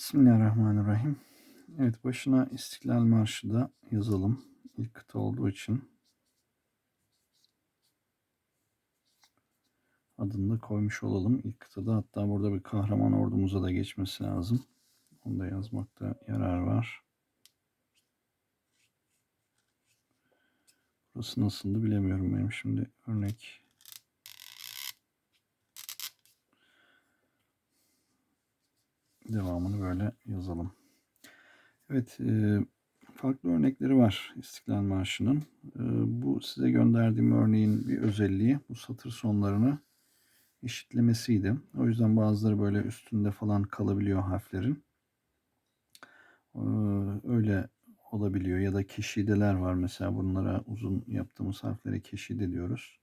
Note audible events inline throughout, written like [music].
Bismillahirrahmanirrahim. Evet başına İstiklal Marşı da yazalım. İlk kıta olduğu için. Adını da koymuş olalım. İlk kıtada hatta burada bir kahraman ordumuza da geçmesi lazım. Onu da yazmakta yarar var. Burası nasıldı bilemiyorum benim şimdi örnek. Devamını böyle yazalım. Evet, e, farklı örnekleri var İstiklal Marşı'nın. E, bu size gönderdiğim örneğin bir özelliği bu satır sonlarını eşitlemesiydi. O yüzden bazıları böyle üstünde falan kalabiliyor harflerin. E, öyle olabiliyor ya da keşideler var mesela bunlara uzun yaptığımız harflere keşide diyoruz.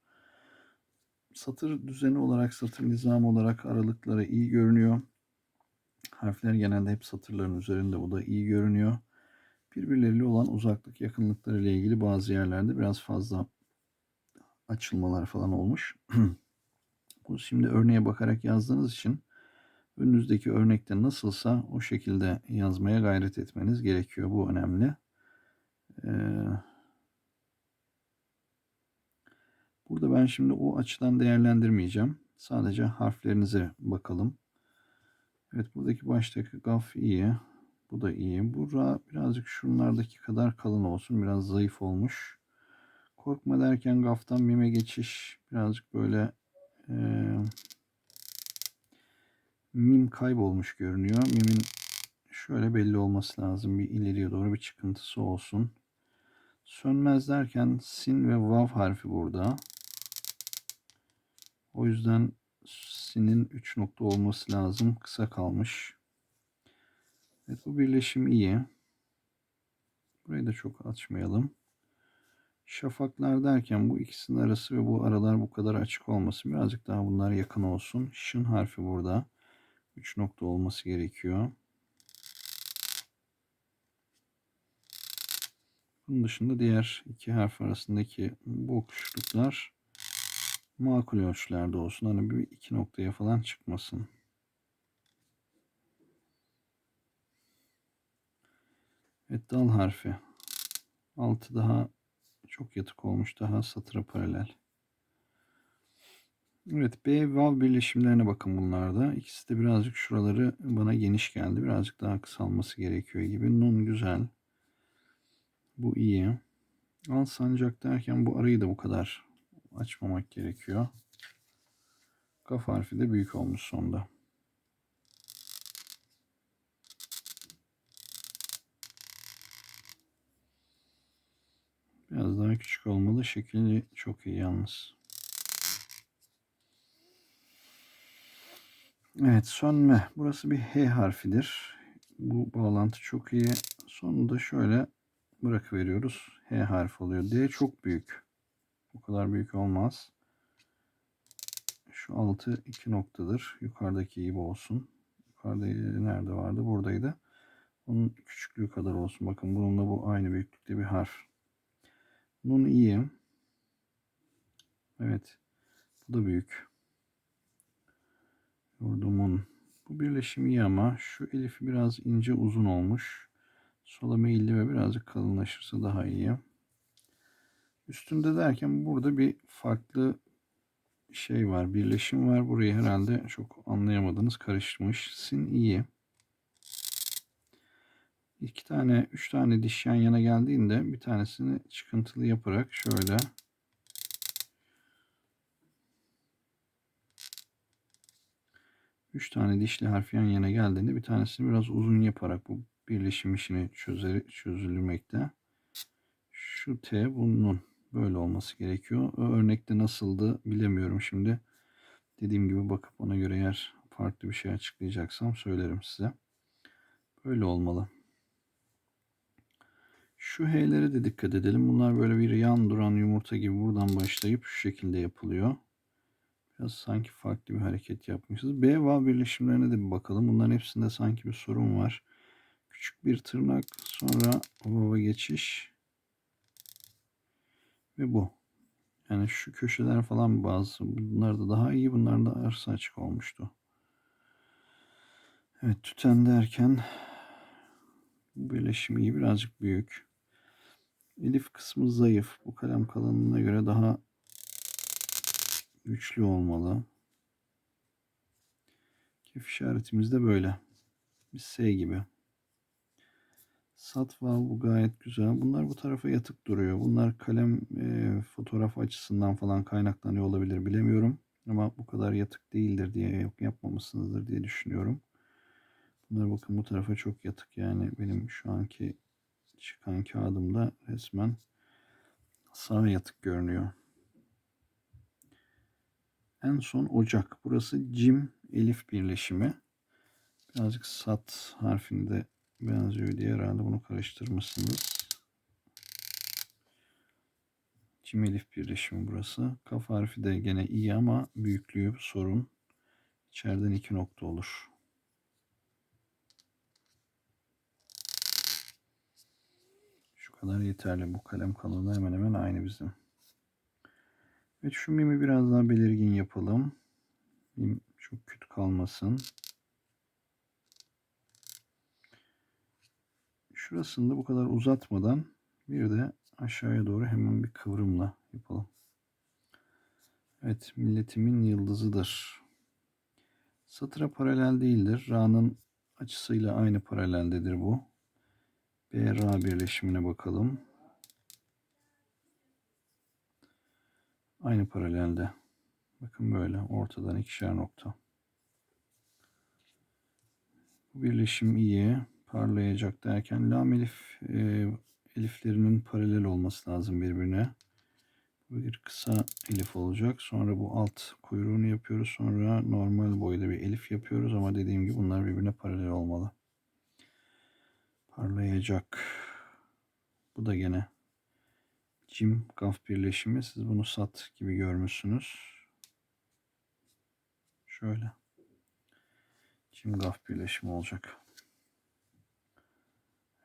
Satır düzeni olarak, satır nizamı olarak aralıkları iyi görünüyor. Harfler genelde hep satırların üzerinde. Bu da iyi görünüyor. Birbirleriyle olan uzaklık yakınlıkları ile ilgili bazı yerlerde biraz fazla açılmalar falan olmuş. [clears throat] Bu şimdi örneğe bakarak yazdığınız için önünüzdeki örnekte nasılsa o şekilde yazmaya gayret etmeniz gerekiyor. Bu önemli. Ee, burada ben şimdi o açıdan değerlendirmeyeceğim. Sadece harflerinize bakalım. Evet buradaki baştaki gaf iyi. Bu da iyi. Bu ra birazcık şunlardaki kadar kalın olsun. Biraz zayıf olmuş. Korkma derken gaftan mime geçiş birazcık böyle e, mim kaybolmuş görünüyor. Mimin şöyle belli olması lazım. Bir ileriye doğru bir çıkıntısı olsun. Sönmez derken sin ve vav harfi burada. O yüzden S'nin 3 nokta olması lazım. Kısa kalmış. Evet bu birleşim iyi. Burayı da çok açmayalım. Şafaklar derken bu ikisinin arası ve bu aralar bu kadar açık olması birazcık daha bunlar yakın olsun. Şın harfi burada. 3 nokta olması gerekiyor. Bunun dışında diğer iki harf arasındaki boşluklar makul ölçülerde olsun. Hani bir iki noktaya falan çıkmasın. Evet dal harfi. Altı daha çok yatık olmuş. Daha satıra paralel. Evet B vav birleşimlerine bakın bunlarda. İkisi de birazcık şuraları bana geniş geldi. Birazcık daha kısalması gerekiyor gibi. Nun güzel. Bu iyi. Al sancak derken bu arayı da bu kadar açmamak gerekiyor. Kaf harfi de büyük olmuş sonda. Biraz daha küçük olmalı. Şekli çok iyi yalnız. Evet sönme. Burası bir H harfidir. Bu bağlantı çok iyi. Sonunda şöyle bırakıveriyoruz. H harfi oluyor. D çok büyük. Bu kadar büyük olmaz. Şu altı iki noktadır. Yukarıdaki gibi olsun. Yukarıda nerede vardı? Buradaydı. Onun küçüklüğü kadar olsun. Bakın bununla bu aynı büyüklükte bir harf. Nun iyi. Evet. Bu da büyük. Yurdumun. Bu birleşim iyi ama şu elifi biraz ince uzun olmuş. Sola meyilli ve birazcık kalınlaşırsa daha iyi. Üstünde derken burada bir farklı şey var. Birleşim var. Burayı herhalde çok anlayamadınız. Karışmış. Sin iyi. İki tane, üç tane diş yan yana geldiğinde bir tanesini çıkıntılı yaparak şöyle üç tane dişli harf yan yana geldiğinde bir tanesini biraz uzun yaparak bu birleşim işini çözer, çözülmekte. Şu T bunun böyle olması gerekiyor. O örnekte nasıldı bilemiyorum şimdi. Dediğim gibi bakıp ona göre eğer farklı bir şey açıklayacaksam söylerim size. Böyle olmalı. Şu H'lere de dikkat edelim. Bunlar böyle bir yan duran yumurta gibi buradan başlayıp şu şekilde yapılıyor. Biraz sanki farklı bir hareket yapmışız. B va birleşimlerine de bir bakalım. Bunların hepsinde sanki bir sorun var. Küçük bir tırnak sonra vava geçiş ve bu. Yani şu köşeler falan bazı bunlar da daha iyi bunlar da arsa açık olmuştu. Evet tüten derken bu birleşim iyi birazcık büyük. Elif kısmı zayıf. Bu kalem kalınlığına göre daha güçlü olmalı. Kef işaretimiz de böyle. Bir S gibi. Sat var bu gayet güzel. Bunlar bu tarafa yatık duruyor. Bunlar kalem e, fotoğraf açısından falan kaynaklanıyor olabilir bilemiyorum. Ama bu kadar yatık değildir diye yok yapmamışsınızdır diye düşünüyorum. Bunlar bakın bu tarafa çok yatık yani benim şu anki çıkan kağıdımda resmen sağ yatık görünüyor. En son Ocak. Burası Cim Elif birleşimi. Birazcık sat harfini de benziyor diye herhalde bunu karıştırmışsınız. Cim Elif birleşimi burası. Kaf harfi de gene iyi ama büyüklüğü sorun. İçeriden iki nokta olur. Şu kadar yeterli. Bu kalem kalınlığı hemen hemen aynı bizim. Evet şu mimi biraz daha belirgin yapalım. Mim çok küt kalmasın. Şurasını da bu kadar uzatmadan bir de aşağıya doğru hemen bir kıvrımla yapalım. Evet milletimin yıldızıdır. Satıra paralel değildir. Ra'nın açısıyla aynı paraleldedir bu. B Ra birleşimine bakalım. Aynı paralelde. Bakın böyle ortadan ikişer nokta. Bu birleşim iyi. Parlayacak derken lam elif e, eliflerinin paralel olması lazım birbirine. Bir kısa elif olacak. Sonra bu alt kuyruğunu yapıyoruz. Sonra normal boyda bir elif yapıyoruz ama dediğim gibi bunlar birbirine paralel olmalı. Parlayacak. Bu da gene cim gaf birleşimi. Siz bunu sat gibi görmüşsünüz. Şöyle. Cim gaf birleşimi olacak.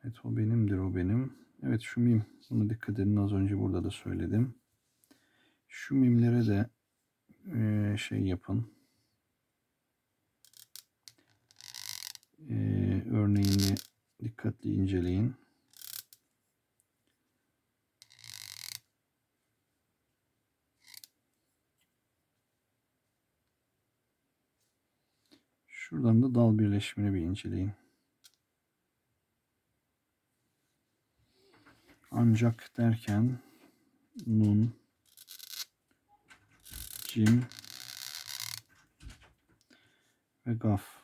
Evet o benimdir o benim. Evet şu mim. Buna dikkat edin az önce burada da söyledim. Şu mimlere de e, şey yapın. E, örneğini dikkatli inceleyin. Şuradan da dal birleşimini bir inceleyin. Ancak derken nun, cim ve gaf.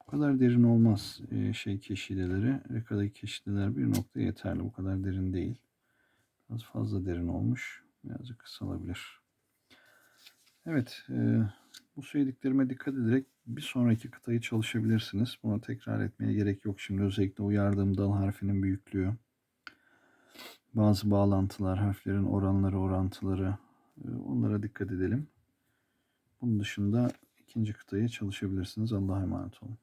Bu kadar derin olmaz e, şey keşideleri. Rekadaki keşideler bir nokta yeterli. Bu kadar derin değil. Biraz fazla derin olmuş. Birazcık kısalabilir. Evet. E, bu söylediklerime dikkat ederek bir sonraki kıtayı çalışabilirsiniz. Bunu tekrar etmeye gerek yok. Şimdi özellikle uyardığım dal harfinin büyüklüğü. Bazı bağlantılar, harflerin oranları, orantıları. e, Onlara dikkat edelim. Bunun dışında ikinci kıtayı çalışabilirsiniz. Allah'a emanet olun.